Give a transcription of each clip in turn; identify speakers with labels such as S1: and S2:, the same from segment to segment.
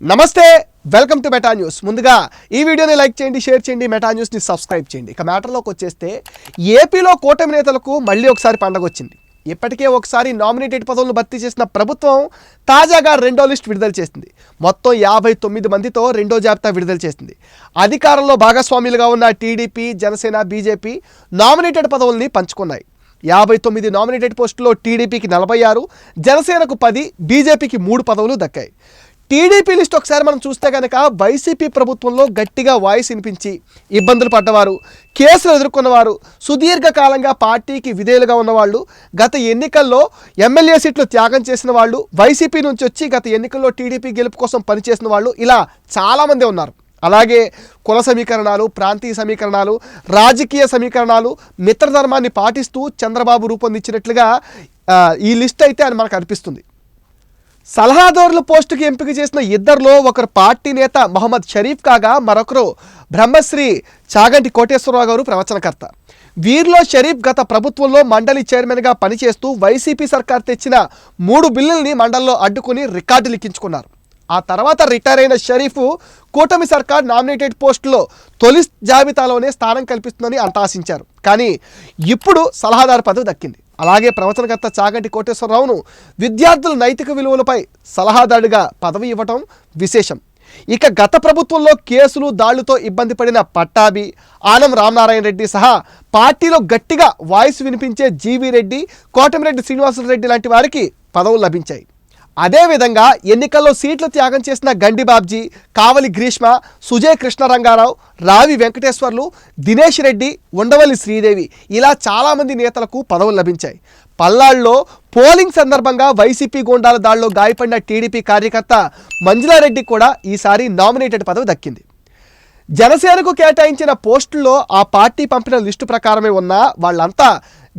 S1: నమస్తే welcome to meta news. ముందుగా ఈ వీడియోని లైక్ చేయండి షేర్ చేయండి మెటా న్యూస్ని సబ్స్క్రైబ్ చేయండి. ఇక మ్యాటర్లోకి వచ్చేస్తే ఏపీలో కూటమి నేతలకు మళ్ళీ ఒకసారి పండగ వచ్చింది. ఇప్పటికే ఒకసారి నామినేటెడ్ పదవులను భర్తీ చేసిన ప్రభుత్వం తాజాగా రెండో లిస్ట్ విడుదల చేసింది. మొత్తం యాభై తొమ్మిది మందితో రెండో జాబితా విడుదల చేసింది. అధికారంలో భాగస్వాములుగా ఉన్న టీడీపీ జనసేన బీజేపీ నామినేటెడ్ పదవుల్ని పంచుకున్నాయి. యాభై తొమ్మిది నామినేటెడ్ పోస్టుల్లో టీడీపీకి నలభై ఆరు జనసేనకు పది బీజేపీకి మూడు పదవులు దక్కాయి. టీడీపీ లిస్ట్ ఒకసారి మనం చూస్తే కనుక వైసీపీ ప్రభుత్వంలో గట్టిగా వాయిస్ వినిపించి ఇబ్బందులు పడ్డవారు కేసులు ఎదుర్కొన్నవారు సుదీర్ఘకాలంగా పార్టీకి విధేయులుగా ఉన్నవాళ్ళు గత ఎన్నికల్లో ఎమ్మెల్యే సీట్లు త్యాగం చేసిన వాళ్ళు వైసీపీ నుంచి వచ్చి గత ఎన్నికల్లో టీడీపీ గెలుపు కోసం పనిచేసిన వాళ్ళు ఇలా చాలామంది ఉన్నారు. అలాగే కుల సమీకరణాలు ప్రాంతీయ సమీకరణాలు రాజకీయ సమీకరణాలు మిత్రధర్మాన్ని పాటిస్తూ చంద్రబాబు రూపొందించినట్లుగా ఈ లిస్ట్ అయితే అని మనకు అనిపిస్తుంది. సలహాదారుల పోస్టుకి ఎంపిక చేసిన ఇద్దరిలో ఒకరు పార్టీ నేత మహమ్మద్ షరీఫ్ కాగా మరొకరు బ్రహ్మశ్రీ చాగంటి కోటేశ్వరరావు గారు ప్రవచనకర్త. వీరిలో షరీఫ్ గత ప్రభుత్వంలో మండలి చైర్మన్గా పనిచేస్తూ వైసీపీ సర్కార్ తెచ్చిన మూడు బిల్లుల్ని మండలిలో అడ్డుకుని రికార్డు లిఖించుకున్నారు. ఆ తర్వాత రిటైర్ అయిన షరీఫ్ కూటమి సర్కార్ నామినేటెడ్ పోస్టులో తొలి జాబితాలోనే స్థానం కల్పిస్తుందని అంత ఆశించారు. కానీ ఇప్పుడు సలహాదారు పదవి దక్కింది. అలాగే ప్రవచనకర్త చాగంటి కోటేశ్వరరావును విద్యార్థుల నైతిక విలువలపై సలహాదారుడిగా పదవి ఇవ్వటం విశేషం. ఇక గత ప్రభుత్వంలో కేసులు దాళ్ళతో ఇబ్బంది పడిన పట్టాభి ఆనం రామనారాయణ రెడ్డి సహా పార్టీలో గట్టిగా వాయిస్ వినిపించే జీవీ రెడ్డి కోటమిరెడ్డి శ్రీనివాసరెడ్డి లాంటి వారికి పదవులు లభించాయి. అదేవిధంగా ఎన్నికల్లో సీట్లు త్యాగం చేసిన గండి బాబ్జీ కావలి గ్రీష్మ సుజయ్ కృష్ణరంగారావు రావి వెంకటేశ్వర్లు దినేష్ రెడ్డి ఉండవల్లి శ్రీదేవి ఇలా చాలామంది నేతలకు పదవులు లభించాయి. పల్లాళ్ళలో పోలింగ్ సందర్భంగా వైసీపీ గోండాల దాడిలో గాయపడిన టీడీపీ కార్యకర్త మంజులారెడ్డి కూడా ఈసారి నామినేటెడ్ పదవి దక్కింది. జనసేనకు కేటాయించిన పోస్టుల్లో ఆ పార్టీ పంపిన లిస్టు ప్రకారమే ఉన్న వాళ్ళంతా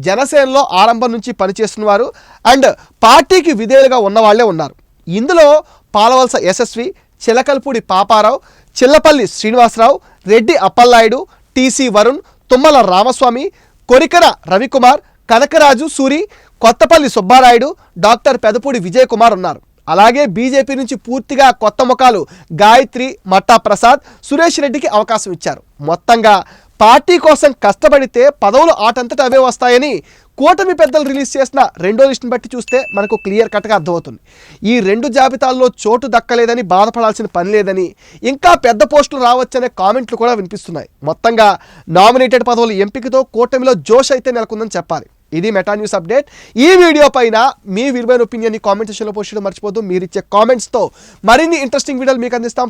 S1: జనసేనలో ఆరంభం నుంచి పనిచేస్తున్నవారు అండ్ పార్టీకి విధేయులుగా ఉన్నవాళ్ళే ఉన్నారు. ఇందులో పాలవలస యశస్వి చిలకల్పూడి పాపారావు చిల్లపల్లి శ్రీనివాసరావు రెడ్డి అప్పలనాయుడు టీసీ వరుణ్ తుమ్మల రామస్వామి కొరికర రవికుమార్ కనకరాజు సూరి కొత్తపల్లి సుబ్బారాయుడు డాక్టర్ పెదపూడి విజయ్ కుమార్ ఉన్నారు. అలాగే బీజేపీ నుంచి పూర్తిగా కొత్త ముఖాలు గాయత్రి మట్టా ప్రసాద్ సురేష్ రెడ్డికి అవకాశం ఇచ్చారు. మొత్తంగా పార్టీ కోసం కష్టపడితే పదవులు ఆటంతట అవే వస్తాయని కూటమి పెద్దలు రిలీజ్ చేసిన రెండో లిస్టును బట్టి చూస్తే మనకు క్లియర్ కట్గా అర్థమవుతుంది. ఈ రెండు జాబితాల్లో చోటు దక్కలేదని బాధపడాల్సిన పని లేదని ఇంకా పెద్ద పోస్టులు రావచ్చనే కామెంట్లు కూడా వినిపిస్తున్నాయి. మొత్తంగా నామినేటెడ్ పదవుల ఎంపికతో కూటమిలో జోష్ అయితే నెలకొందని చెప్పాలి. ఇది మెటా న్యూస్ అప్డేట్. ఈ వీడియో పైన మీ విలువైన ఒపీనియన్ కామెంట్ సెక్షన్లో పోస్ట్ చేయడం మర్చిపోద్దు మీరు ఇచ్చే కామెంట్స్తో మరిన్ని ఇంట్రెస్టింగ్ వీడియోలు మీకు అందిస్తాం.